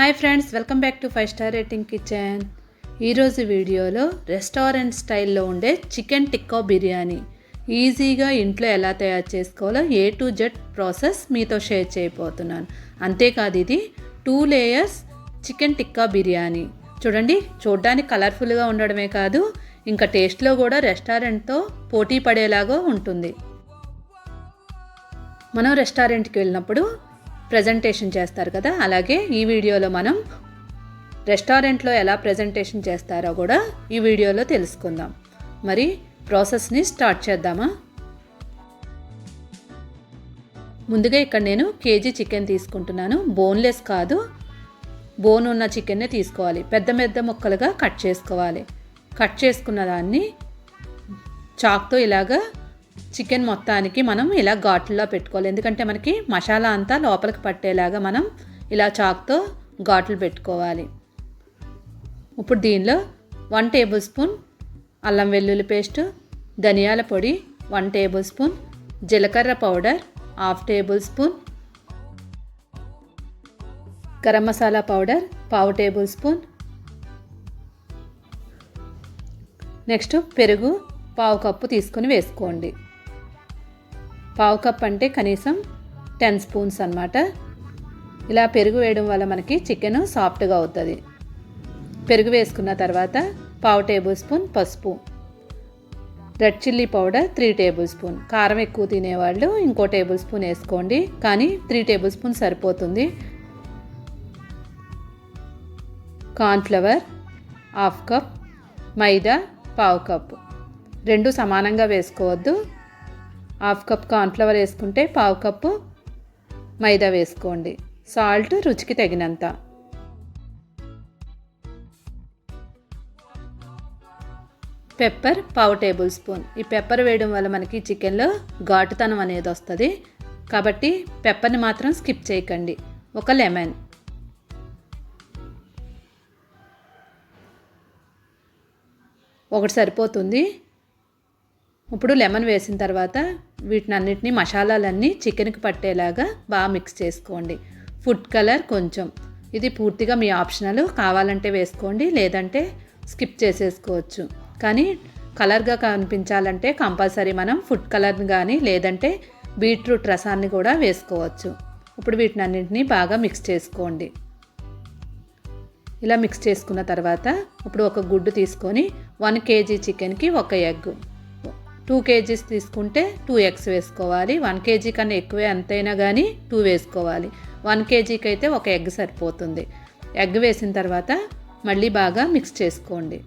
Hi friends welcome back to five star rating kitchen. ఈరోజు వీడియోలో restaurant స్టైల్లో ఉండే చికెన్ టిక్కా బిర్యానీ. ఈజీగా ఇంట్లో ఎలా తయారు చేసుకోవాలో ఏ టు జెడ్ ప్రాసెస్ మీతో షేర్ చేయబోతున్నాను. అంతేకాదు ఇది two layers chicken tikka biryani. చూడండి చూడ్డానికి కలర్ఫుల్గా ఉండడమే కాదు ఇంకా టేస్ట్లో కూడా రెస్టారెంట్తో పోటీ పడేలాగా ఉంటుంది. మనం రెస్టారెంట్కి వెళ్ళినప్పుడు ప్రజెంటేషన్ చేస్తారు కదా. అలాగే ఈ వీడియోలో మనం రెస్టారెంట్లో ఎలా ప్రజెంటేషన్ చేస్తారో కూడా ఈ వీడియోలో తెలుసుకుందాం. మరి ప్రాసెస్ని స్టార్ట్ చేద్దామా? ముందుగా ఇక్కడ నేను కేజీ చికెన్ తీసుకుంటున్నాను. బోన్లెస్ కాదు. బోన్ ఉన్న చికెన్నే తీసుకోవాలి. పెద్ద పెద్ద ముక్కలుగా కట్ చేసుకోవాలి. కట్ చేసుకున్న దాన్ని చాక్తో ఇలాగా చికెన్ మొత్తానికి మనం ఇలా ఘాట్లో పెట్టుకోవాలి. ఎందుకంటే మనకి మసాలా అంతా లోపలికి పట్టేలాగా మనం ఇలా చాక్తో ఘాట్లు పెట్టుకోవాలి. ఇప్పుడు దీనిలో వన్ టేబుల్ స్పూన్ అల్లం వెల్లుల్లి పేస్ట్ ధనియాల పొడి వన్ టేబుల్ స్పూన్ జీలకర్ర powder half tablespoon garam masala powder పావు టేబుల్ స్పూన్ నెక్స్ట్ పెరుగు పావు కప్పు తీసుకొని వేసుకోండి. పావు కప్ అంటే కనీసం టెన్ స్పూన్స్ అనమాట ఇలా పెరుగు వేయడం వల్ల మనకి చికెన్ సాఫ్ట్గా అవుతుంది. పెరుగు వేసుకున్న తర్వాత పావు టేబుల్ స్పూన్ పసుపు. Red chilli powder three tablespoon. కారం ఎక్కువ తినేవాళ్ళు ఇంకో టేబుల్ స్పూన్ వేసుకోండి. కానీ త్రీ టేబుల్ స్పూన్ సరిపోతుంది. కార్న్ఫ్లవర్ హాఫ్ కప్ మైదా పావు కప్. రెండు సమానంగా వేసుకోవద్దు. హాఫ్ కప్ కార్న్ఫ్లవర్ వేసుకుంటే పావు కప్పు మైదా వేసుకోండి. సాల్ట్ రుచికి తగినంత. పెప్పర్ పావు టేబుల్ స్పూన్. ఈ పెప్పర్ వేయడం వల్ల మనకి చికెన్లో ఘాటుతనం అనేది వస్తుంది. కాబట్టి పెప్పర్ని మాత్రం స్కిప్ చేయకండి. ఒక లెమన్. ఒకటి సరిపోతుంది. ఇప్పుడు లెమన్ వేసిన తర్వాత వీటిని అన్నిటిని మసాలాలన్నీ చికెన్కి పట్టేలాగా బాగా మిక్స్ చేసుకోండి. ఫుడ్ కలర్ కొంచెం. ఇది పూర్తిగా మీ ఆప్షనల్ కావాలంటే వేసుకోండి లేదంటే స్కిప్ చేసేసుకోవచ్చు. కానీ కలర్గా కనిపించాలంటే కంపల్సరీ మనం ఫుడ్ కలర్ని కానీ లేదంటే బీట్రూట్ రసాన్ని కూడా వేసుకోవచ్చు. ఇప్పుడు వీటిని అన్నింటినీ బాగా మిక్స్ చేసుకోండి. ఇలా మిక్స్ చేసుకున్న తర్వాత ఇప్పుడు ఒక గుడ్డు తీసుకొని వన్ కేజీ చికెన్కి ఒక ఎగ్ టూ కేజీస్ తీసుకుంటే టూ ఎగ్స్ వేసుకోవాలి. వన్ కేజీ కన్నా ఎక్కువే ఎంతైనా కానీ టూ వేసుకోవాలి. వన్ కేజీకి అయితే ఒక ఎగ్ సరిపోతుంది. ఎగ్ వేసిన తర్వాత మళ్ళీ బాగా మిక్స్ చేసుకోండి.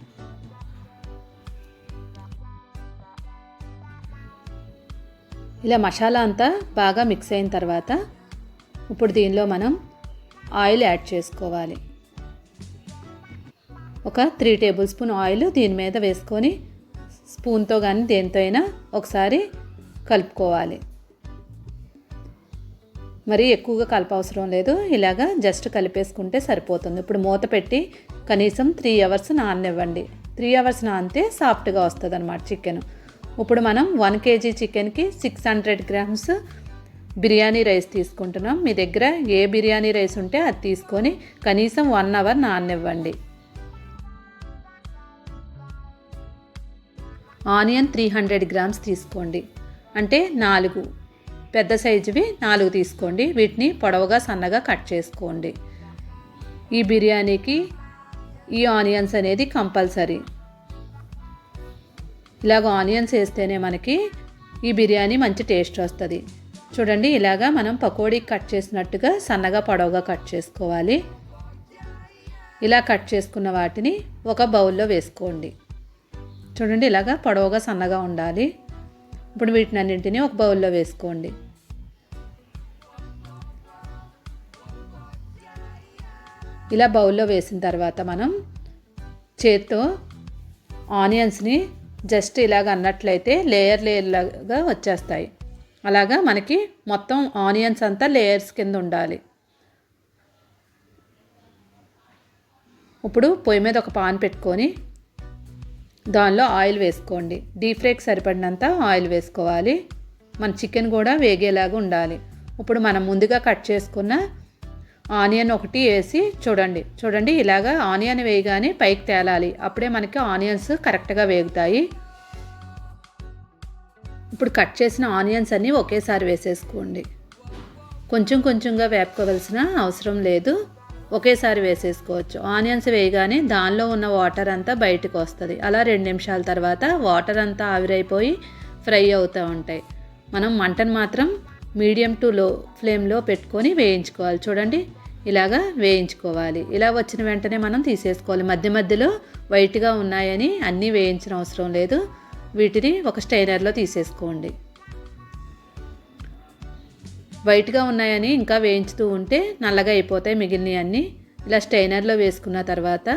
ఇలా మసాలా అంతా బాగా మిక్స్ అయిన తర్వాత ఇప్పుడు దీనిలో మనం ఆయిల్ యాడ్ చేసుకోవాలి. ఒక త్రీ టేబుల్ స్పూన్ ఆయిల్ దీని మీద వేసుకొని స్పూన్తో కానీ దేంతో అయినా ఒకసారి కలుపుకోవాలి. మరి ఎక్కువగా కలపవసరం లేదు. ఇలాగా జస్ట్ కలిపేసుకుంటే సరిపోతుంది. ఇప్పుడు మూత పెట్టి కనీసం త్రీ అవర్స్ నాననివ్వండి. త్రీ అవర్స్ నానితే సాఫ్ట్గా వస్తుంది అనమాట చికెన్. ఇప్పుడు మనం వన్ కేజీ చికెన్కి six hundred grams biryani rice తీసుకుంటున్నాం. మీ దగ్గర ఏ బిర్యానీ రైస్ ఉంటే అది తీసుకొని కనీసం వన్ అవర్ నాననివ్వండి. ఆనియన్ త్రీ హండ్రెడ్ గ్రామ్స్ తీసుకోండి. అంటే నాలుగు. పెద్ద సైజువి నాలుగు తీసుకోండి. వీటిని పొడవుగా సన్నగా కట్ చేసుకోండి. ఈ బిర్యానీకి ఈ ఆనియన్స్ అనేది కంపల్సరీ. ఇలాగ ఆనియన్స్ వేస్తేనే మనకి ఈ బిర్యానీ మంచి టేస్ట్ వస్తుంది. చూడండి ఇలాగా మనం పకోడీ కట్ చేసినట్టుగా సన్నగా పొడవుగా కట్ చేసుకోవాలి. ఇలా కట్ చేసుకున్న వాటిని ఒక బౌల్లో వేసుకోండి. చూడండి ఇలాగా పొడవుగా సన్నగా ఉండాలి. ఇప్పుడు వీటిని అన్నింటినీ ఒక బౌల్లో వేసుకోండి. ఇలా బౌల్లో వేసిన తర్వాత మనం చేత్తో ఆనియన్స్ని జస్ట్ ఇలాగ అన్నట్లయితే లేయర్ లేయర్లాగా వచ్చేస్తాయి. అలాగా మనకి మొత్తం ఆనియన్స్ అంతా లేయర్స్ కింద ఉండాలి. ఇప్పుడు పొయ్యి మీద ఒక పాన్ పెట్టుకొని దానిలో ఆయిల్ వేసుకోండి. డీప్ ఫ్రైకి సరిపడినంత ఆయిల్ వేసుకోవాలి. మన చికెన్ కూడా వేగేలాగా ఉండాలి. ఇప్పుడు మనం ముందుగా కట్ చేసుకున్న ఆనియన్ ఒకటి వేసి చూడండి. చూడండి ఇలాగా ఆనియన్ వేయగానే పైకి తేలాలి. అప్పుడే మనకి ఆనియన్స్ కరెక్ట్గా వేగుతాయి. ఇప్పుడు కట్ చేసిన ఆనియన్స్ అన్నీ ఒకేసారి వేసేసుకోండి. కొంచెం కొంచెంగా వేపుకోవలసిన అవసరం లేదు. ఒకేసారి వేసేసుకోవచ్చు. ఆనియన్స్ వేయగానే దానిలో ఉన్న వాటర్ అంతా బయటకు వస్తుంది. అలా రెండు నిమిషాల తర్వాత వాటర్ అంతా ఆవిరైపోయి ఫ్రై అవుతూ ఉంటాయి. మనం మంటను మాత్రం మీడియం టు లో ఫ్లేమ్లో పెట్టుకొని వేయించుకోవాలి. చూడండి ఇలాగా వేయించుకోవాలి. ఇలా వచ్చిన వెంటనే మనం తీసేసుకోవాలి. మధ్య మధ్యలో వైట్గా ఉన్నాయని అన్నీ వేయించిన అవసరం లేదు. వీటిని ఒక స్టైనర్లో తీసేసుకోండి. వైట్గా ఉన్నాయని ఇంకా వేయించుతూ ఉంటే నల్లగా అయిపోతాయి మిగిలినవి అన్నీ. ఇలా స్టైనర్లో వేసుకున్న తర్వాత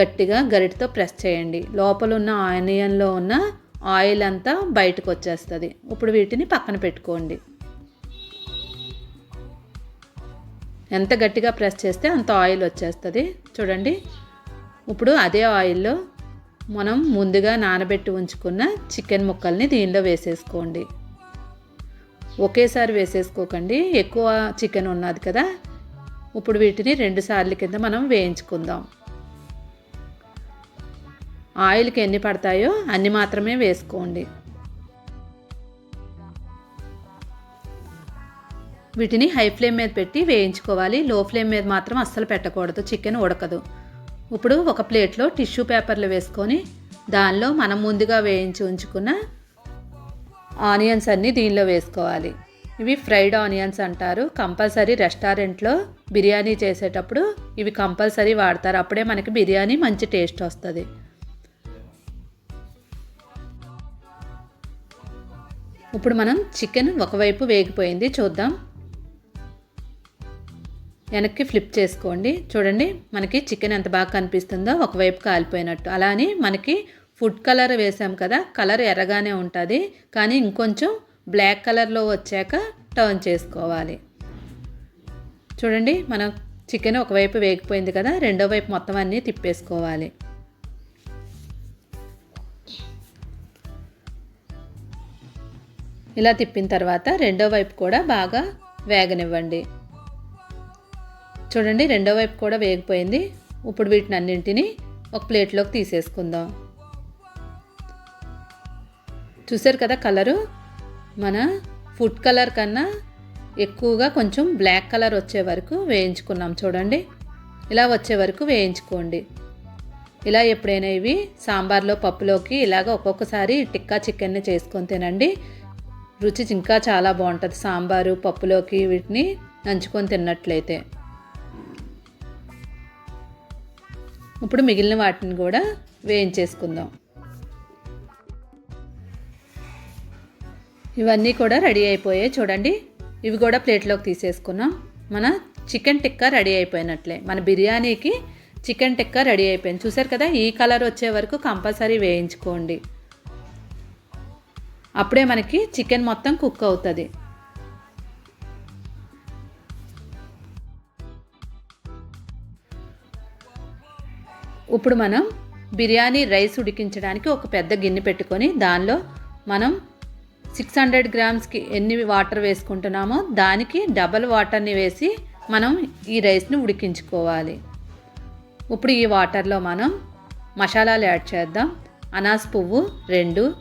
గట్టిగా గరిటతో ప్రెస్ చేయండి. లోపల ఉన్న ఆనియన్లో ఉన్న ఆయిల్ అంతా బయటకు వచ్చేస్తుంది. ఇప్పుడు వీటిని పక్కన పెట్టుకోండి. ఎంత గట్టిగా ప్రెస్ చేస్తే అంత ఆయిల్ వచ్చేస్తుంది. చూడండి. ఇప్పుడు అదే ఆయిల్లో మనం ముందుగా నానబెట్టి ఉంచుకున్న చికెన్ ముక్కల్ని దీనిలో వేసేసుకోండి. ఒకేసారి వేసేసుకోకండి. ఎక్కువ చికెన్ ఉన్నది కదా. ఇప్పుడు వీటిని రెండు సార్లు కింద మనం వేయించుకుందాం. ఆయిల్కి ఎన్ని పడతాయో అన్ని మాత్రమే వేసుకోండి. వీటిని హై ఫ్లేమ్ మీద పెట్టి వేయించుకోవాలి. లో ఫ్లేమ్ మీద మాత్రం అస్సలు పెట్టకూడదు. చికెన్ ఉడకదు. ఇప్పుడు ఒక ప్లేట్లో టిష్యూ పేపర్లు వేసుకొని దానిలో మనం ముందుగా వేయించి ఉంచుకున్న ఆనియన్స్ అన్నీ దీనిలో వేసుకోవాలి. ఇవి ఫ్రైడ్ ఆనియన్స్ అంటారు. కంపల్సరీ రెస్టారెంట్లో బిర్యానీ చేసేటప్పుడు ఇవి కంపల్సరీ వాడతారు. అప్పుడే మనకి బిర్యానీ మంచి టేస్ట్ వస్తుంది. ఇప్పుడు మనం చికెన్ ఒకవైపు వేగిపోయింది చూద్దాం. వెనక్కి ఫ్లిప్ చేసుకోండి. చూడండి మనకి చికెన్ ఎంత బాగా కనిపిస్తుందో ఒకవైపు కాలిపోయినట్టు. అలా అని మనకి ఫుడ్ కలర్ వేసాం కదా కలర్ ఎర్రగానే ఉంటుంది కానీ ఇంకొంచెం బ్లాక్ కలర్లో వచ్చాక టర్న్ చేసుకోవాలి. చూడండి మన చికెన్ ఒకవైపు వేగిపోయింది కదా రెండో వైపు మొత్తం అన్నీ తిప్పేసుకోవాలి. ఇలా తిప్పిన తర్వాత రెండో వైపు కూడా బాగా వేగనివ్వండి. చూడండి రెండో వైపు కూడా వేగిపోయింది. ఇప్పుడు వీటిని అన్నింటినీ ఒక ప్లేట్లోకి తీసేసుకుందాం. చూసారు కదా కలరు? మన ఫుడ్ కలర్ కన్నా ఎక్కువగా కొంచెం బ్లాక్ కలర్ వచ్చే వరకు వేయించుకున్నాం చూడండి. ఇలా వచ్చే వరకు వేయించుకోండి. ఇలా ఎప్పుడైనా ఇవి సాంబార్లో పప్పులోకి ఇలాగ ఒక్కొక్కసారి టిక్కా చికెన్ని చేసుకొని తినండి. రుచి ఇంకా చాలా బాగుంటుంది. సాంబారు పప్పులోకి వీటిని నంచుకొని తిన్నట్లయితే. ఇప్పుడు మిగిలిన వాటిని కూడా వేయించేసుకుందాం. ఇవన్నీ కూడా రెడీ అయిపోయాయి. చూడండి ఇవి కూడా ప్లేట్లోకి తీసేసుకున్నాం. మన చికెన్ టిక్కా రెడీ అయిపోయినట్లే. మన బిర్యానీకి చికెన్ టిక్కా రెడీ అయిపోయింది. చూసారు కదా ఈ కలర్ వచ్చే వరకు కంపల్సరీ వేయించుకోండి. అప్పుడే మనకి చికెన్ మొత్తం కుక్ అవుతుంది. ఇప్పుడు మనం బిర్యానీ రైస్ ఉడికించడానికి ఒక పెద్ద గిన్నె పెట్టుకొని దానిలో మనం సిక్స్ హండ్రెడ్ గ్రామ్స్కి ఎన్ని వాటర్ వేసుకుంటున్నామో దానికి డబల్ వాటర్ని వేసి మనం ఈ రైస్ని ఉడికించుకోవాలి. ఇప్పుడు ఈ వాటర్లో మనం మసాలాలు యాడ్ చేద్దాం. అనాస్ పువ్వు రెండు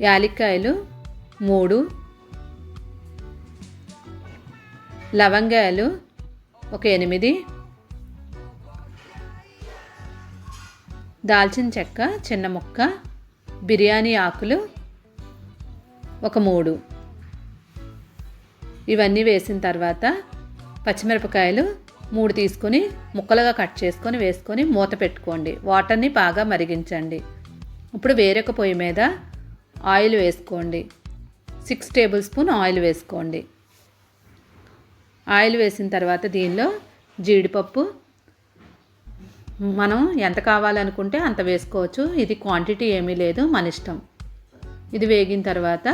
యాలిక్కాయలు మూడు లవంగాయలు ఒక ఎనిమిది దాల్చిన చెక్క చిన్న ముక్క బిర్యానీ ఆకులు ఒక మూడు. ఇవన్నీ వేసిన తర్వాత పచ్చిమిరపకాయలు మూడు తీసుకొని ముక్కలుగా కట్ చేసుకొని వేసుకొని మూత పెట్టుకోండి. వాటర్ని బాగా మరిగించండి. ఇప్పుడు వేరొక పొయ్యి మీద ఆయిల్ వేసుకోండి. సిక్స్ టేబుల్ స్పూన్ ఆయిల్ వేసుకోండి. ఆయిల్ వేసిన తర్వాత దీనిలో జీడిపప్పు మనం ఎంత కావాలనుకుంటే అంత వేసుకోవచ్చు. ఇది క్వాంటిటీ ఏమీ లేదు మన ఇష్టం. ఇది వేగిన తర్వాత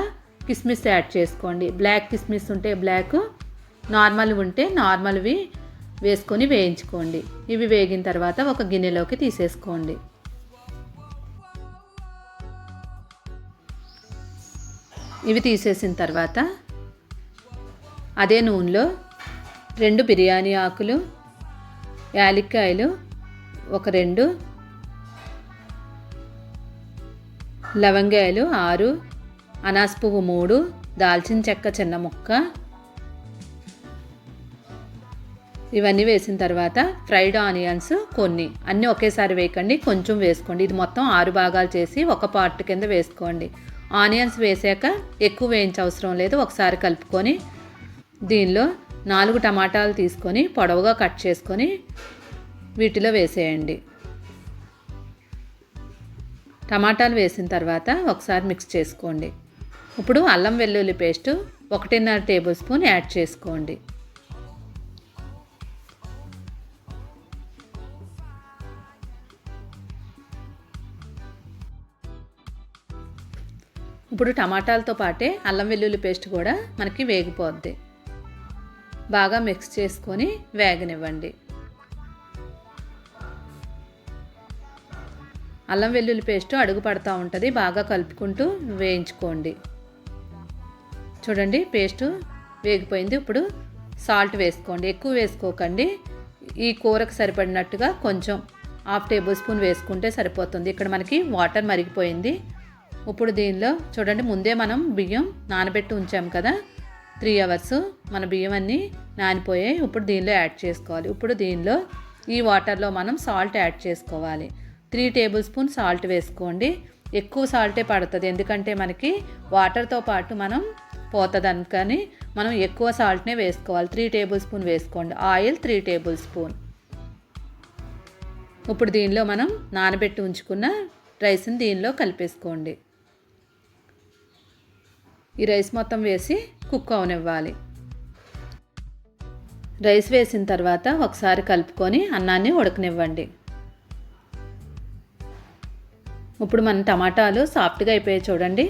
కిస్మిస్ యాడ్ చేసుకోండి. బ్లాక్ కిస్మిస్ ఉంటే బ్లాక్ నార్మల్ ఉంటే నార్మల్వి వేసుకొని వేయించుకోండి. ఇవి వేగిన తర్వాత ఒక గిన్నెలోకి తీసేసుకోండి. ఇవి తీసేసిన తర్వాత అదే నూనెలో రెండు బిర్యానీ ఆకులు యాలక్కాయలు ఒక రెండు. లవంగాయలు ఆరు. అనాస పువ్వు మూడు. దాల్చిన చెక్క చిన్న ముక్క. ఇవన్నీ వేసిన తర్వాత ఫ్రైడ్ ఆనియన్స్ కొన్ని. అన్నీ ఒకేసారి వేయకండి. కొంచెం వేసుకోండి. ఇది మొత్తం ఆరు భాగాలు చేసి ఒక పార్ట్ కింద వేసుకోండి. ఆనియన్స్ వేసాక ఎక్కువ వేయించ అవసరం లేదు. ఒకసారి కలుపుకొని దీనిలో నాలుగు టమాటాలు తీసుకొని పొడవుగా కట్ చేసుకొని వీటిలో వేసేయండి. టమాటాలు వేసిన తర్వాత ఒకసారి మిక్స్ చేసుకోండి. ఇప్పుడు అల్లం వెల్లుల్లి పేస్టు ఒకటిన్నర టేబుల్ స్పూన్ యాడ్ చేసుకోండి. ఇప్పుడు టమాటాలతో పాటే అల్లం వెల్లుల్లి పేస్ట్ కూడా మనకి వేగిపోద్ది. బాగా మిక్స్ చేసుకొని వేగనివ్వండి. అల్లం వెల్లుల్లి పేస్ట్ అడుగు పడుతూ ఉంటుంది బాగా కలుపుకుంటూ వేయించుకోండి. చూడండి పేస్టు వేగిపోయింది. ఇప్పుడు సాల్ట్ వేసుకోండి. ఎక్కువ వేసుకోకండి. ఈ కూరకు సరిపడినట్టుగా కొంచెం హాఫ్ టేబుల్ స్పూన్ వేసుకుంటే సరిపోతుంది. ఇక్కడ మనకి వాటర్ మరిగిపోయింది. ఇప్పుడు దీనిలో చూడండి ముందే మనం బియ్యం నానబెట్టి ఉంచాం కదా. త్రీ అవర్స్ మన బియ్యం అన్నీ నానిపోయాయి. ఇప్పుడు దీనిలో యాడ్ చేసుకోవాలి. ఇప్పుడు దీనిలో ఈ వాటర్లో మనం సాల్ట్ యాడ్ చేసుకోవాలి. త్రీ టేబుల్ స్పూన్ సాల్ట్ వేసుకోండి. ఎక్కువ సాల్టే పడుతుంది. ఎందుకంటే మనకి వాటర్తో పాటు మనం పోతుంది అందుకని మనం ఎక్కువ సాల్ట్నే వేసుకోవాలి. త్రీ టేబుల్ స్పూన్ వేసుకోండి. Oil three tablespoon. ఇప్పుడు దీనిలో మనం నానబెట్టి ఉంచుకున్న రైస్ని దీనిలో కలిపేసుకోండి. ఈ రైస్ మొత్తం వేసి కుక్ అవనివ్వాలి. రైస్ వేసిన తర్వాత ఒకసారి కలుపుకొని అన్నాన్ని ఉడకనివ్వండి. ఇప్పుడు మన టమాటాలు సాఫ్ట్గా అయిపోయాయి చూడండి.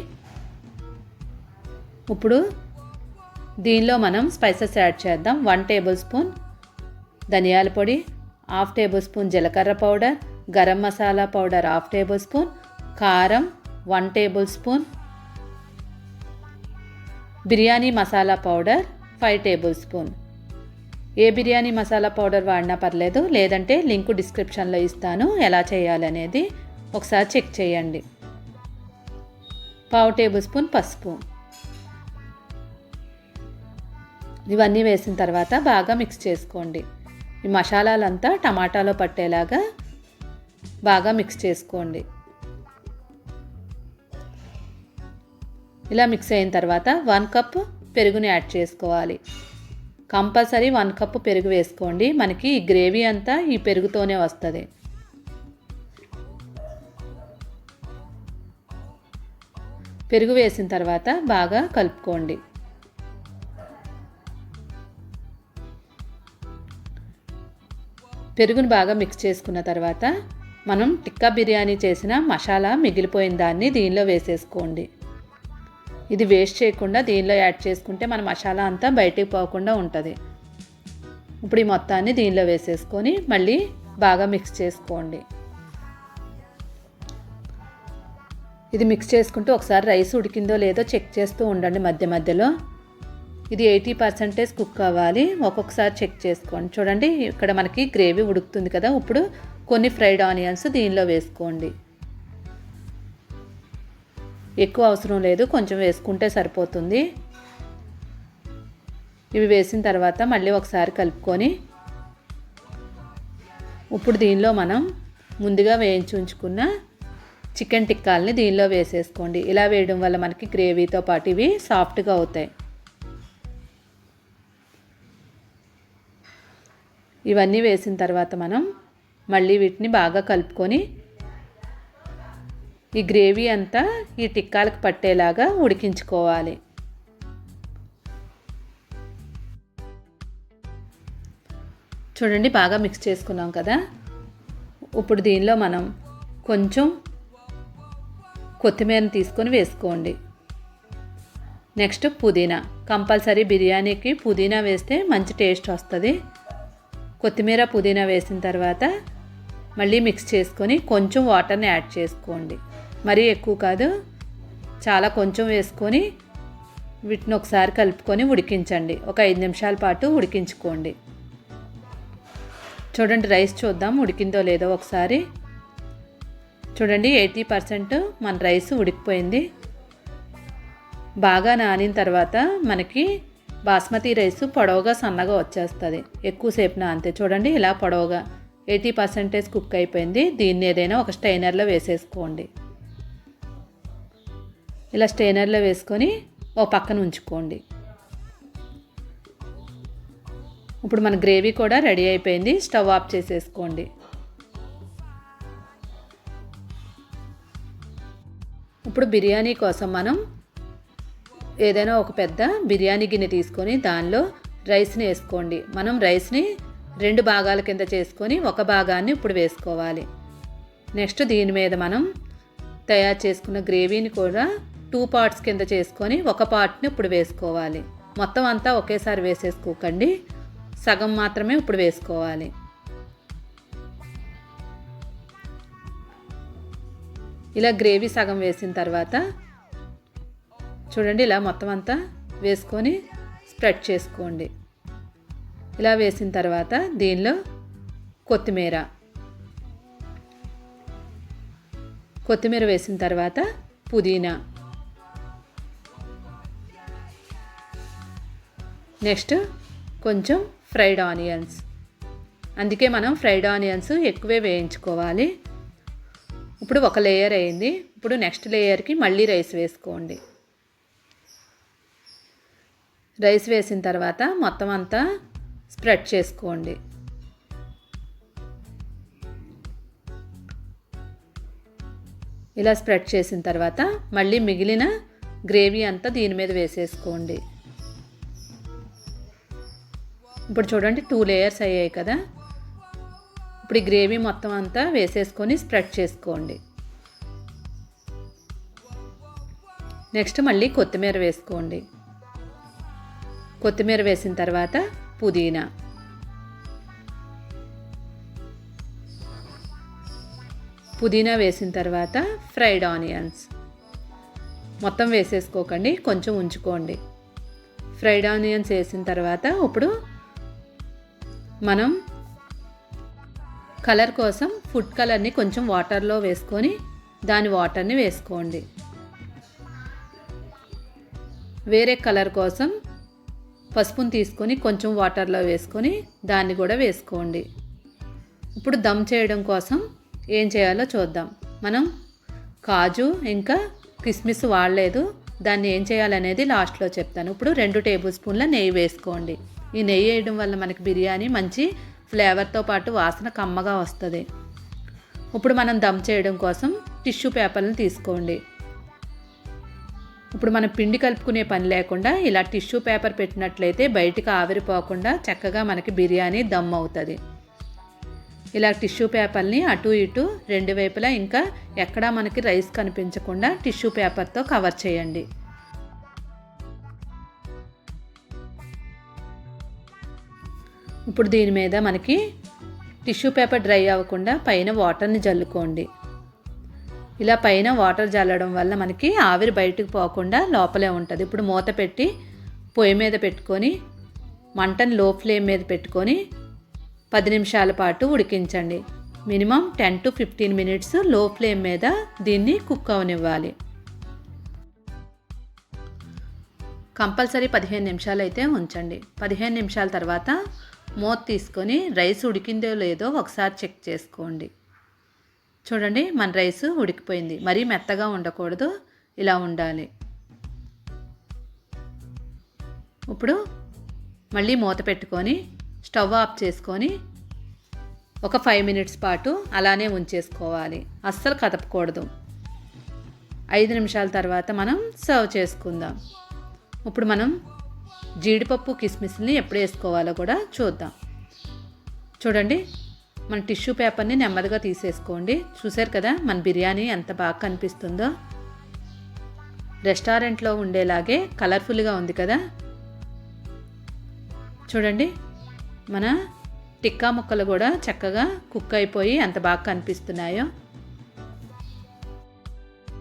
ఇప్పుడు దీనిలో మనం స్పైసెస్ యాడ్ చేద్దాం. వన్ టేబుల్ స్పూన్ ధనియాల పొడి హాఫ్ టేబుల్ స్పూన్ జీలకర్ర powder garam masala powder half tablespoon కారం one tablespoon biryani masala powder five tablespoon. ఏ బిర్యానీ మసాలా పౌడర్ వాడినా పర్లేదు లేదంటే లింక్ డిస్క్రిప్షన్లో ఇస్తాను ఎలా చేయాలనేది ఒకసారి చెక్ చేయండి. పావు టేబుల్ స్పూన్ పసుపు. ఇవన్నీ వేసిన తర్వాత బాగా మిక్స్ చేసుకోండి. ఈ మసాలాలంతా టమాటాలో పట్టేలాగా బాగా మిక్స్ చేసుకోండి. ఇలా మిక్స్ అయిన తర్వాత వన్ కప్ పెరుగుని యాడ్ చేసుకోవాలి. కంపల్సరీ వన్ కప్ పెరుగు వేసుకోండి. మనకి ఈ గ్రేవీ అంతా ఈ పెరుగుతోనే వస్తుంది. పెరుగు వేసిన తర్వాత బాగా కలుపుకోండి. పెరుగును బాగా మిక్స్ చేసుకున్న తర్వాత మనం టిక్కా బిర్యానీ చేసిన మసాలా మిగిలిపోయిన దాన్ని దీనిలో వేసేసుకోండి. ఇది వేస్ట్ చేయకుండా దీనిలో యాడ్ చేసుకుంటే మన మసాలా అంతా బయటికి పోకుండా ఉంటుంది. ఇప్పుడు ఈ మొత్తాన్ని దీనిలో వేసేసుకొని మళ్ళీ బాగా మిక్స్ చేసుకోండి. ఇది మిక్స్ చేసుకుంటూ ఒకసారి రైస్ ఉడికిందో లేదో చెక్ చేస్తూ ఉండండి మధ్య మధ్యలో. ఇది ఎయిటీ పర్సెంటేజ్ కుక్ అవ్వాలి ఒక్కొక్కసారి చెక్ చేసుకోండి. చూడండి ఇక్కడ మనకి గ్రేవీ ఉడుకుతుంది కదా. ఇప్పుడు కొన్ని ఫ్రైడ్ ఆనియన్స్ దీనిలో వేసుకోండి. ఎక్కువ అవసరం లేదు కొంచెం వేసుకుంటే సరిపోతుంది. ఇవి వేసిన తర్వాత మళ్ళీ ఒకసారి కలుపుకొని ఇప్పుడు దీనిలో మనం ముందుగా వేయించి ఉంచుకున్న చికెన్ టిక్కాలని దీనిలో వేసేసుకోండి. ఇలా వేయడం వల్ల మనకి గ్రేవీతో పాటు ఇవి సాఫ్ట్గా అవుతాయి. ఇవన్నీ వేసిన తర్వాత మనం మళ్ళీ వీటిని బాగా కలుపుకొని ఈ గ్రేవీ అంతా ఈ టిక్కాలకు పట్టేలాగా ఉడికించుకోవాలి. చూడండి బాగా మిక్స్ చేసుకున్నాం కదా. ఇప్పుడు దీనిలో మనం కొంచెం కొత్తిమీరని తీసుకొని వేసుకోండి. నెక్స్ట్ పుదీనా. కంపల్సరీ బిర్యానీకి పుదీనా వేస్తే మంచి టేస్ట్ వస్తుంది. కొత్తిమీర పుదీనా వేసిన తర్వాత మళ్ళీ మిక్స్ చేసుకొని కొంచెం వాటర్ని యాడ్ చేసుకోండి. మరీ ఎక్కువ కాదు చాలా కొంచెం వేసుకొని వీటిని ఒకసారి కలుపుకొని ఉడికించండి. ఒక ఐదు నిమిషాల పాటు ఉడికించుకోండి. చూడండి రైస్ చూద్దాం ఉడికిందో లేదో ఒకసారి. చూడండి ఎయిటీ పర్సెంట్ మన రైస్ ఉడికిపోయింది. బాగా నానిన తర్వాత మనకి బాస్మతి రైస్ పొడవుగా సన్నగా వచ్చేస్తుంది. ఎక్కువసేపు నానితే చూడండి ఇలా పొడవుగా ఎయిటీ పర్సెంటేజ్ కుక్ అయిపోయింది. దీన్ని ఏదైనా ఒక స్టైనర్లో వేసేసుకోండి. ఇలా స్టైనర్లో వేసుకొని ఓ పక్కన ఉంచుకోండి. ఇప్పుడు మన గ్రేవీ కూడా రెడీ అయిపోయింది. స్టవ్ ఆఫ్ చేసేసుకోండి. ఇప్పుడు బిర్యానీ కోసం మనం ఏదైనా ఒక పెద్ద బిర్యానీ గిన్నె తీసుకొని దానిలో రైస్ని వేసుకోండి. మనం రైస్ని రెండు భాగాల కింద చేసుకొని ఒక భాగాన్ని ఇప్పుడు వేసుకోవాలి. నెక్స్ట్ దీని మీద మనం తయారు చేసుకున్న గ్రేవీని కూడా టూ పార్ట్స్ కింద చేసుకొని ఒక పార్ట్ని ఇప్పుడు వేసుకోవాలి. మొత్తం అంతా ఒకేసారి వేసేసుకోకండి. సగం మాత్రమే ఇప్పుడు వేసుకోవాలి. ఇలా గ్రేవీ సగం వేసిన తర్వాత చూడండి ఇలా మొత్తం అంతా వేసుకొని స్ప్రెడ్ చేసుకోండి. ఇలా వేసిన తర్వాత దీనిలో కొత్తిమీర. కొత్తిమీర వేసిన తర్వాత పుదీనా. నెక్స్ట్ కొంచెం ఫ్రైడ్ ఆనియన్స్. అందుకే మనం ఫ్రైడ్ ఆనియన్స్ ఎక్కువే వేయించుకోవాలి. ఇప్పుడు ఒక లేయర్ అయింది. ఇప్పుడు నెక్స్ట్ లేయర్కి మళ్ళీ రైస్ వేసుకోండి. రైస్ వేసిన తర్వాత మొత్తం అంతా స్ప్రెడ్ చేసుకోండి. ఇలా స్ప్రెడ్ చేసిన తర్వాత మళ్ళీ మిగిలిన గ్రేవీ అంతా దీని మీద వేసేసుకోండి. ఇప్పుడు చూడండి టూ లేయర్స్ అయ్యాయి కదా. ఇప్పుడు ఈ గ్రేవీ మొత్తం అంతా వేసేసుకొని స్ప్రెడ్ చేసుకోండి. నెక్స్ట్ మళ్ళీ కొత్తిమీర వేసుకోండి. కొత్తిమీర వేసిన తర్వాత పుదీనా. పుదీనా వేసిన తర్వాత ఫ్రైడ్ ఆనియన్స్. మొత్తం వేసేసుకోకండి కొంచెం ఉంచుకోండి. ఫ్రైడ్ ఆనియన్స్ వేసిన తర్వాత ఇప్పుడు మనం కలర్ కోసం ఫుడ్ కలర్ని కొంచెం వాటర్లో వేసుకొని దాని వాటర్ని వేసుకోండి. వేరే కలర్ కోసం పసుపుని తీసుకొని కొంచెం వాటర్లో వేసుకొని దాన్ని కూడా వేసుకోండి. ఇప్పుడు దమ్ చేయడం కోసం ఏం చేయాలో చూద్దాం. మనం కాజు ఇంకా కిస్మిస్ వాడలేదు. దాన్ని ఏం చేయాలనేది లాస్ట్లో చెప్తాను. ఇప్పుడు రెండు టేబుల్ స్పూన్ల నెయ్యి వేసుకోండి. ఈ నెయ్యి వేయడం వల్ల మనకి బిర్యానీ మంచి ఫ్లేవర్తో పాటు వాసన కమ్మగా వస్తుంది. ఇప్పుడు మనం దమ్ చేయడం కోసం టిష్యూ పేపర్ని తీసుకోండి. ఇప్పుడు మనం పిండి కలుపుకునే పని లేకుండా ఇలా టిష్యూ పేపర్ పెట్టినట్లయితే బయటికి ఆవిరిపోకుండా చక్కగా మనకి బిర్యానీ దమ్ అవుతుంది. ఇలా టిష్యూ పేపర్ని అటు ఇటు రెండు వైపులా ఇంకా ఎక్కడా మనకి రైస్ కనిపించకుండా టిష్యూ పేపర్తో కవర్ చేయండి. ఇప్పుడు దీని మీద మనకి టిష్యూ పేపర్ డ్రై అవ్వకుండా పైన వాటర్ని జల్లుకోండి. ఇలా పైన వాటర్ జల్లడం వల్ల మనకి ఆవిరి బయటకు పోకుండా లోపలే ఉంటుంది. ఇప్పుడు మూత పెట్టి పొయ్యి మీద పెట్టుకొని మంటను లో ఫ్లేమ్ మీద పెట్టుకొని పది నిమిషాల పాటు ఉడికించండి. మినిమం టెన్ టు ఫిఫ్టీన్ మినిట్స్లో ఫ్లేమ్ మీద దీన్ని కుక్ అవనివ్వాలి. కంపల్సరీ పదిహేను నిమిషాలు అయితే ఉంచండి. పదిహేను నిమిషాల తర్వాత మూత తీసుకొని రైస్ ఉడికిందో లేదో ఒకసారి చెక్ చేసుకోండి. చూడండి మన రైస్ ఉడికిపోయింది. మరీ మెత్తగా ఉండకూడదు ఇలా ఉండాలి. ఇప్పుడు మళ్ళీ మూత పెట్టుకొని స్టవ్ ఆఫ్ చేసుకొని ఒక ఫైవ్ మినిట్స్ పాటు అలానే ఉంచేసుకోవాలి. అస్సలు కదపకూడదు. ఐదు నిమిషాల తర్వాత మనం సర్వ్ చేసుకుందాం. ఇప్పుడు మనం జీడిపప్పు కిస్మిస్ని ఎప్పుడు వేసుకోవాలో కూడా చూద్దాం. చూడండి మన టిష్యూ పేపర్ని నెమ్మదిగా తీసేసుకోండి. చూసారు కదా మన బిర్యానీ ఎంత బాగా కనిపిస్తుందో. రెస్టారెంట్లో ఉండేలాగే కలర్ఫుల్గా ఉంది కదా. చూడండి మన టిక్కా ముక్కలు కూడా చక్కగా కుక్ అయిపోయి ఎంత బాగా కనిపిస్తున్నాయో.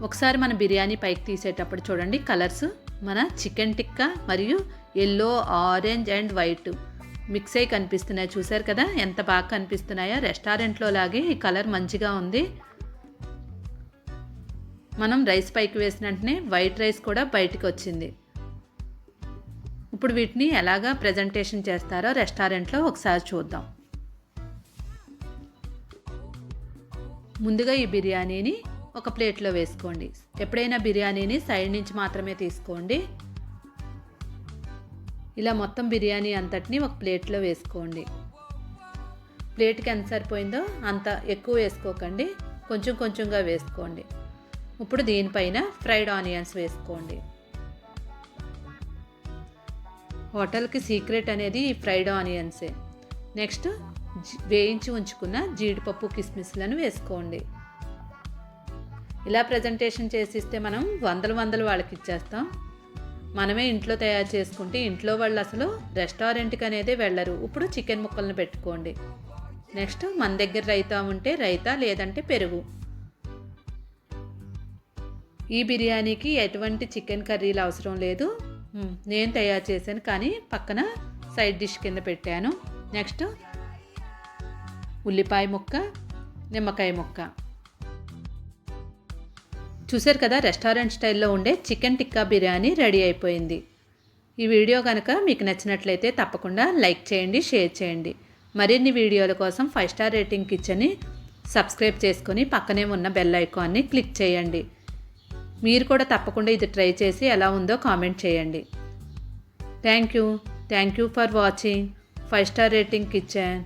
ఒకసారి మన బిర్యానీ పైకి తీసేటప్పుడు చూడండి కలర్స్ మన చికెన్ టిక్కా మరియు yellow orange and white mix అయి కనిపిస్తున్నాయి. చూసారు కదా? ఎంత బాగా కనిపిస్తున్నాయో? రెస్టారెంట్లో లాగే ఈ కలర్ మంచిగా ఉంది. మనం రైస్ పైకి వేసిన వెంటనే వైట్ రైస్ కూడా బయటికి వచ్చింది. ఇప్పుడు వీటిని ఎలాగా ప్రజెంటేషన్ చేస్తారో రెస్టారెంట్లో ఒకసారి చూద్దాం. ముందుగా ఈ బిర్యానీని ఒక ప్లేట్లో వేసుకోండి. ఎప్పుడైనా బిర్యానీని సైడ్ నుంచి మాత్రమే తీసుకోండి. ఇలా మొత్తం బిర్యానీ అంతటిని ఒక ప్లేట్లో వేసుకోండి. ప్లేట్కి ఎంత సరిపోయిందో అంత ఎక్కువ వేసుకోకండి. కొంచెం కొంచెంగా వేసుకోండి. ఇప్పుడు దీనిపైన ఫ్రైడ్ ఆనియన్స్ వేసుకోండి. హోటల్కి సీక్రెట్ అనేది ఈ ఫ్రైడ్ ఆనియన్సే. నెక్స్ట్ వేయించి ఉంచుకున్న జీడిపప్పు కిస్మిస్లను వేసుకోండి. ఇలా ప్రజెంటేషన్ చేసి ఇస్తే మనం వందలు వందలు వాళ్ళకి ఇచ్చేస్తాం మనమే ఇంట్లో తయారు చేసుకుంటే ఇంట్లో వాళ్ళు అసలు రెస్టారెంట్కి అనేది వెళ్ళరు. ఇప్పుడు చికెన్ ముక్కలను పెట్టుకోండి. నెక్స్ట్ మన దగ్గర రైతా ఉంటే రైతా లేదంటే పెరుగు. ఈ బిర్యానీకి ఎటువంటి చికెన్ కర్రీలు అవసరం లేదు. నేను తయారు చేశాను కానీ పక్కన సైడ్ డిష్ కింద పెట్టాను. నెక్స్ట్ ఉల్లిపాయ ముక్క నిమ్మకాయ ముక్క. చూశారు కదా రెస్టారెంట్ స్టైల్లో ఉండే చికెన్ టిక్కా బిర్యానీ రెడీ అయిపోయింది. ఈ వీడియో కనుక మీకు నచ్చినట్లయితే తప్పకుండా లైక్ చేయండి షేర్ చేయండి. మరిన్ని వీడియోల కోసం ఫైవ్ స్టార్ రేటింగ్ కిచెన్ని సబ్స్క్రైబ్ చేసుకొని పక్కనే ఉన్న బెల్ ఐకాన్ని క్లిక్ చేయండి. మీరు కూడా తప్పకుండా ఇది ట్రై చేసి ఎలా ఉందో కామెంట్ చేయండి. Thank you. Thank you for watching. Five star rating kitchen